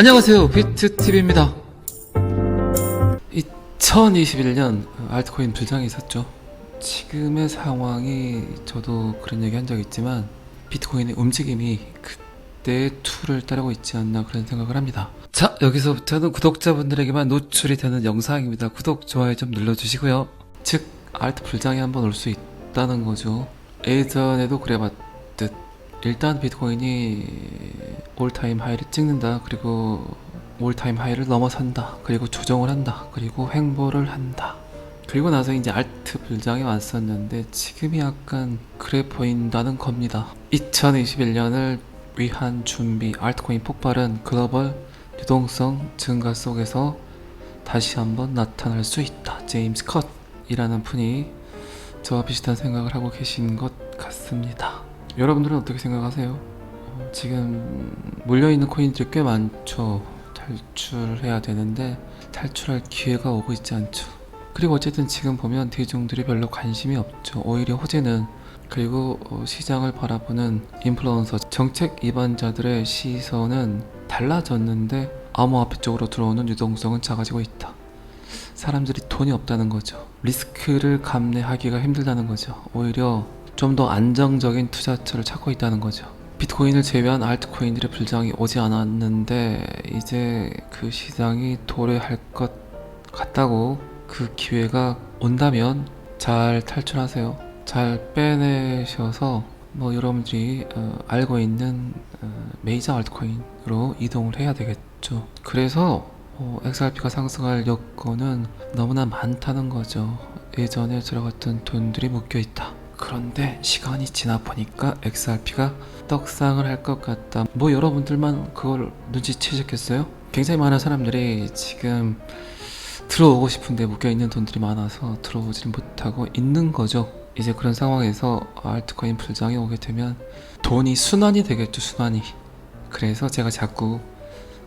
안녕하세요. 비트TV입니다. 2021년 알트코인 불장이 있었죠. 지금의 상황이 저도 그런 얘기 한 적 있지만 비트코인의 움직임이 그때의 툴을 따르고 있지 않나 그런 생각을 합니다. 자 여기서부터는 구독자분들에게만 노출이 되는 영상입니다. 구독 좋아요 좀 눌러주시고요. 즉 알트 불장이 한번 올 수 있다는 거죠. 예전에도 그래봤듯 일단 비트코인이 올타임 하이를 찍는다. 그리고 올타임 하이를 넘어선다. 그리고 조정을 한다. 그리고 횡보를 한다. 그리고 나서 이제 알트 불장이 왔었는데 지금이 약간 그래 보인다는 겁니다. 2021년을 위한 준비 알트코인 폭발은 글로벌 유동성 증가 속에서 다시 한번 나타날 수 있다. 제임스 컷이라는 분이 저와 비슷한 생각을 하고 계신 것 같습니다. 여러분들은 어떻게 생각하세요? 어, 지금 몰려있는 코인들이 꽤 많죠. 탈출해야 되는데 탈출할 기회가 오고 있지 않죠. 그리고 어쨌든 지금 보면 대중들이 별로 관심이 없죠. 오히려 호재는 그리고 어, 시장을 바라보는 인플루언서 정책 입안자들의 시선은 달라졌는데 암호화폐 쪽으로 들어오는 유동성은 작아지고 있다. 사람들이 돈이 없다는 거죠. 리스크를 감내하기가 힘들다는 거죠. 오히려 좀 더 안정적인 투자처를 찾고 있다는 거죠. 비트코인을 제외한 알트코인들의 불장이 오지 않았는데 이제 그 시장이 도래할 것 같다고 그 기회가 온다면 잘 탈출하세요. 잘 빼내셔서 뭐 여러분들이 어, 알고 있는 어, 메이저 알트코인으로 이동을 해야 되겠죠. 그래서 어, XRP가 상승할 여건은 너무나 많다는 거죠. 예전에 들어갔던 돈들이 묶여 있다. 그런데 시간이 지나 보니까 XRP가 떡상을 할 것 같다. 뭐 여러분들만 그걸 눈치채셨겠어요? 굉장히 많은 사람들이 지금 들어오고 싶은데 묶여 있는 돈들이 많아서 들어오지를 못하고 있는 거죠. 이제 그런 상황에서 알트코인 불장이 오게 되면 돈이 순환이 되겠죠, 순환이. 그래서 제가 자꾸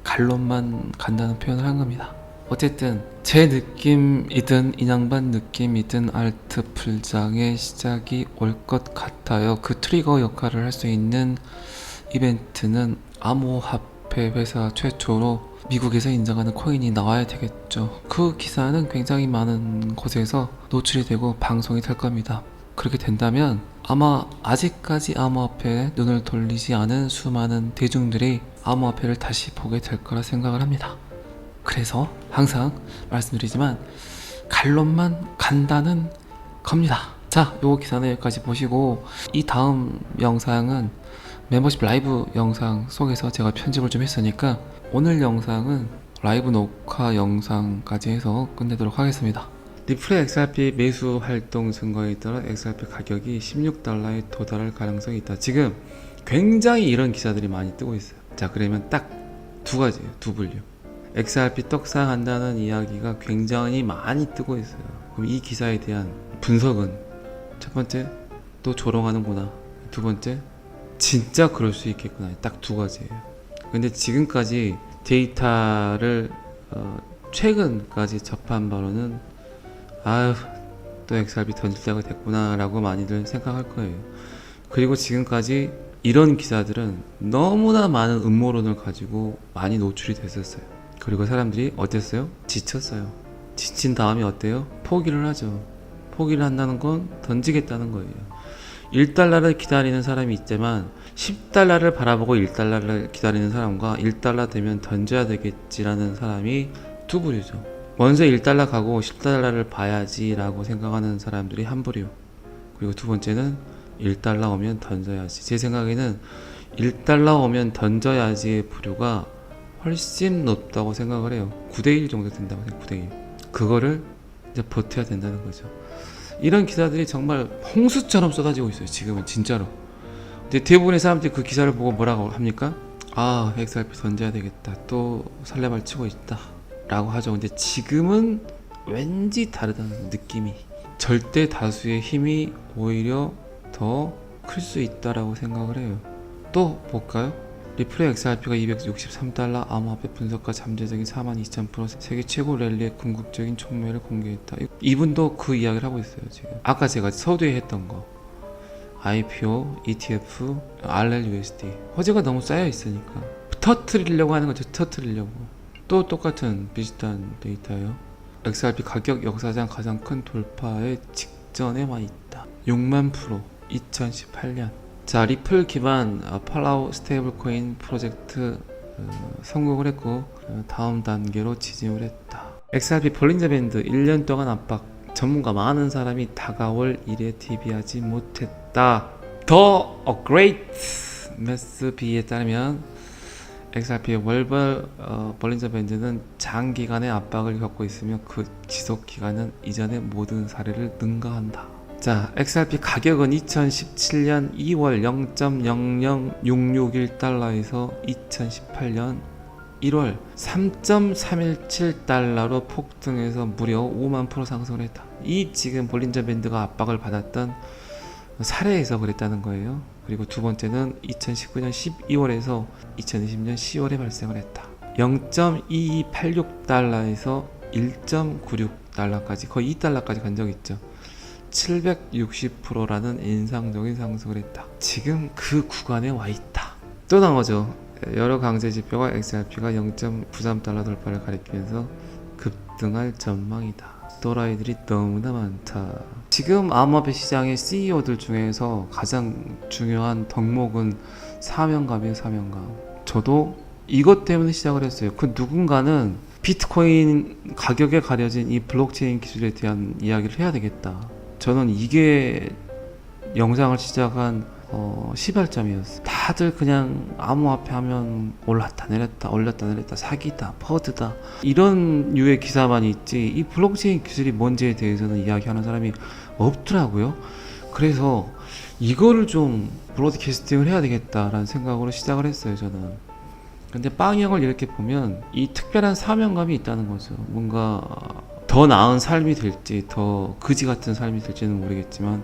갈론만 간다는 표현을 한 겁니다. 어쨌든 제 느낌이든 인양반 느낌이든 알트 풀장의 시작이 올 것 같아요. 그 트리거 역할을 할 수 있는 이벤트는 암호화폐 회사 최초로 미국에서 인정하는 코인이 나와야 되겠죠. 그 기사는 굉장히 많은 곳에서 노출이 되고 방송이 될 겁니다. 그렇게 된다면 아마 아직까지 암호화폐에 눈을 돌리지 않은 수많은 대중들이 암호화폐를 다시 보게 될 거라 생각을 합니다. 그래서 항상 말씀드리지만 갈론만 간다는 겁니다. 자, 요거 기사는 여기까지 보시고 이 다음 영상은 멤버십 라이브 영상 속에서 제가 편집을 좀 했으니까 오늘 영상은 라이브 녹화 영상까지 해서 끝내도록 하겠습니다. 리플의 XRP 매수 활동 증거에 따라 XRP 가격이 16달러에 도달할 가능성이 있다. 지금 굉장히 이런 기사들이 많이 뜨고 있어요. 자, 그러면 딱 두 가지예요. 두 분류. XRP 떡상한다는 이야기가 굉장히 많이 뜨고 있어요. 그럼 이 기사에 대한 분석은 첫 번째 또 조롱하는구나. 두 번째 진짜 그럴 수 있겠구나. 딱 두 가지예요. 근데 지금까지 데이터를 어, 최근까지 접한 바로는 아유 또 XRP 던질 때가 됐구나라고 많이들 생각할 거예요. 그리고 지금까지 이런 기사들은 너무나 많은 음모론을 가지고 많이 노출이 됐었어요. 그리고 사람들이 어땠어요? 지쳤어요. 지친 다음에 어때요? 포기를 하죠. 포기를 한다는 건 던지겠다는 거예요. 1달러를 기다리는 사람이 있지만 10달러를 바라보고 1달러를 기다리는 사람과 1달러 되면 던져야 되겠지라는 사람이 두 부류죠. 먼저 1달러 가고 10달러를 봐야지라고 생각하는 사람들이 한 부류. 그리고 두 번째는 1달러 오면 던져야지. 제 생각에는 1달러 오면 던져야지의 부류가 훨씬 높다고 생각을 해요. 9대1 정도 된다고 생각해요. 9대1. 그거를 이제 버텨야 된다는 거죠. 이런 기사들이 정말 홍수처럼 쏟아지고 있어요. 지금은 진짜로. 근데 대부분의 사람들이 그 기사를 보고 뭐라고 합니까? 아, XRP 던져야 되겠다. 또 설레발 치고 있다. 라고 하죠. 근데 지금은 왠지 다르다는 느낌이. 절대 다수의 힘이 오히려 더 클 수 있다라고 생각을 해요. 또 볼까요? 리플의 XRP가 263달러 암호화폐 분석가 잠재적인 42,000% 세계 최고 랠리의 궁극적인 촉매를 공개했다. 이분도 그 이야기를 하고 있어요 지금. 아까 제가 서두에 했던 거 IPO, ETF, RLUSD 허재가 너무 쌓여 있으니까 터트리려고 하는 거죠. 터트리려고. 또 똑같은 비슷한 데이터예요. XRP 가격 역사상 가장 큰 돌파의 직전에 와 있다. 6만 프로 2018년. 자 리플 기반 어, 팔라우 스테이블 코인 프로젝트 어, 성공을 했고 어, 다음 단계로 지짐을 했다. XRP 볼린저 밴드 1년 동안 압박. 전문가 많은 사람이 다가올 일에 대비하지 못했다. 더 업그레이트 매스 B에 따르면 XRP의 월벌 어, 볼린저 밴드는 장기간의 압박을 겪고 있으며 그 지속 기간은 이전의 모든 사례를 능가한다. 자, XRP 가격은 2017년 2월 0.00661달러에서 2018년 1월 3.317달러로 폭등해서 무려 5만 프로 상승을 했다. 이 지금 볼린저 밴드가 압박을 받았던 사례에서 그랬다는 거예요. 그리고 두 번째는 2019년 12월에서 2020년 10월에 발생을 했다. 0.2286달러에서 1.96달러까지 거의 2달러까지 간 적이 있죠. 760%라는 인상적인 상승을 했다. 지금 그 구간에 와 있다. 또 나오죠. 여러 강제 지표가 XRP가 0.93달러 돌파를 가리키면서 급등할 전망이다. 또라이들이 너무나 많다. 지금 암호화폐 시장의 CEO들 중에서 가장 중요한 덕목은 사명감이에요, 사명감. 저도 이것 때문에 시작을 했어요. 그 누군가는 비트코인 가격에 가려진 이 블록체인 기술에 대한 이야기를 해야 되겠다. 저는 이게 영상을 시작한 어, 시발점이었어. 다들 그냥 암호화폐 하면 올랐다 내렸다 올렸다 내렸다 사기다 퍼드다 이런 류의 기사만 있지 이 블록체인 기술이 뭔지에 대해서는 이야기하는 사람이 없더라고요. 그래서 이거를 좀 브로드캐스팅을 해야 되겠다라는 생각으로 시작을 했어요 저는. 근데 빵형을 이렇게 보면 이 특별한 사명감이 있다는 거죠. 뭔가 더 나은 삶이 될지 더 그지 같은 삶이 될지는 모르겠지만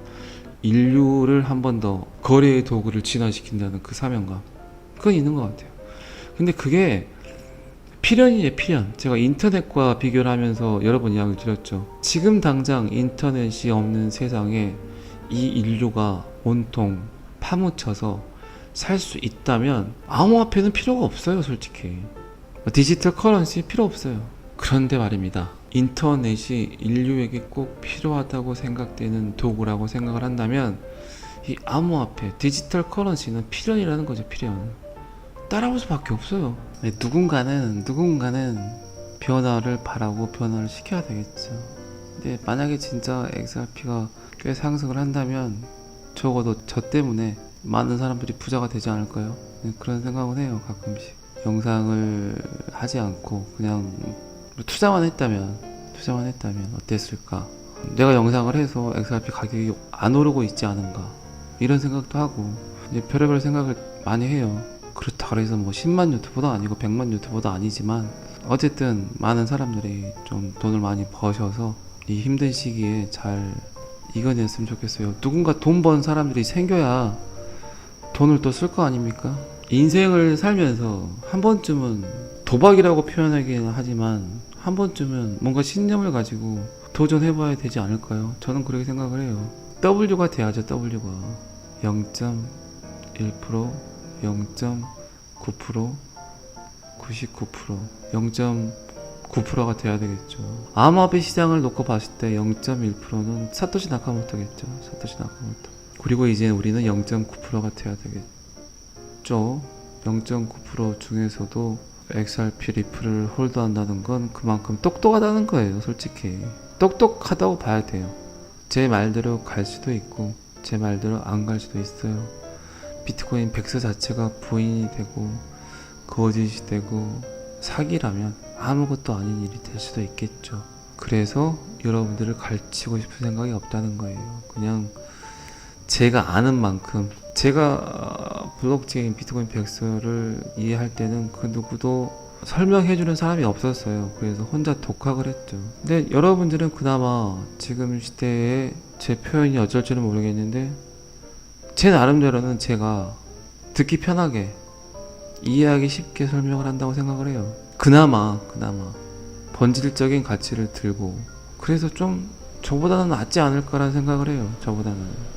인류를 한 번 더 거래의 도구를 진화시킨다는 그 사명감 그건 있는 것 같아요. 근데 그게 필연이에요 필연. 제가 인터넷과 비교를 하면서 여러 번 이야기를 드렸죠. 지금 당장 인터넷이 없는 세상에 이 인류가 온통 파묻혀서 살 수 있다면 암호화폐는 필요가 없어요 솔직히. 디지털 커런시 필요 없어요. 그런데 말입니다. 인터넷이 인류에게 꼭 필요하다고 생각되는 도구라고 생각을 한다면 이 암호화폐, 디지털 커런시는 필연이라는 거죠, 필연. 따라올 수밖에 없어요. 네, 누군가는 누군가는 변화를 바라고 변화를 시켜야 되겠죠. 근데 만약에 진짜 XRP가 꽤 상승을 한다면 적어도 저 때문에 많은 사람들이 부자가 되지 않을까요? 네, 그런 생각은 해요, 가끔씩. 영상을 하지 않고 그냥 투자만 했다면 투자만 했다면 어땠을까? 내가 영상을 해서 XRP 가격이 안 오르고 있지 않은가 이런 생각도 하고 이제 별의별 생각을 많이 해요. 그렇다 그래서 뭐 10만 유튜버도 아니고 100만 유튜버도 아니지만 어쨌든 많은 사람들이 좀 돈을 많이 버셔서 이 힘든 시기에 잘 이겨냈으면 좋겠어요. 누군가 돈 번 사람들이 생겨야 돈을 또 쓸 거 아닙니까? 인생을 살면서 한 번쯤은 도박이라고 표현하기는 하지만 한 번쯤은 뭔가 신념을 가지고 도전해봐야 되지 않을까요? 저는 그렇게 생각을 해요. W가 돼야죠, W가. 0.1%, 0.9%, 99%, 0.9%가 돼야 되겠죠. 암호화폐 시장을 놓고 봤을 때 0.1%는 사토시 나카모토겠죠. 사토시 나카모토. 그리고 이제 우리는 0.9%가 돼야 되겠죠. 0.9% 중에서도 XRP 리플을 홀드한다는 건 그만큼 똑똑하다는 거예요, 솔직히. 똑똑하다고 봐야 돼요. 제 말대로 갈 수도 있고, 제 말대로 안 갈 수도 있어요. 비트코인 백서 자체가 부인이 되고, 거짓이 되고, 사기라면 아무것도 아닌 일이 될 수도 있겠죠. 그래서 여러분들을 가르치고 싶은 생각이 없다는 거예요. 그냥 제가 아는 만큼 제가 블록체인 비트코인 백서를 이해할 때는 그 누구도 설명해주는 사람이 없었어요. 그래서 혼자 독학을 했죠. 근데 여러분들은 그나마 지금 시대에 제 표현이 어쩔지는 모르겠는데 제 나름대로는 제가 듣기 편하게 이해하기 쉽게 설명을 한다고 생각을 해요. 그나마 그나마 본질적인 가치를 들고 그래서 좀 저보다는 낫지 않을까라는 생각을 해요. 저보다는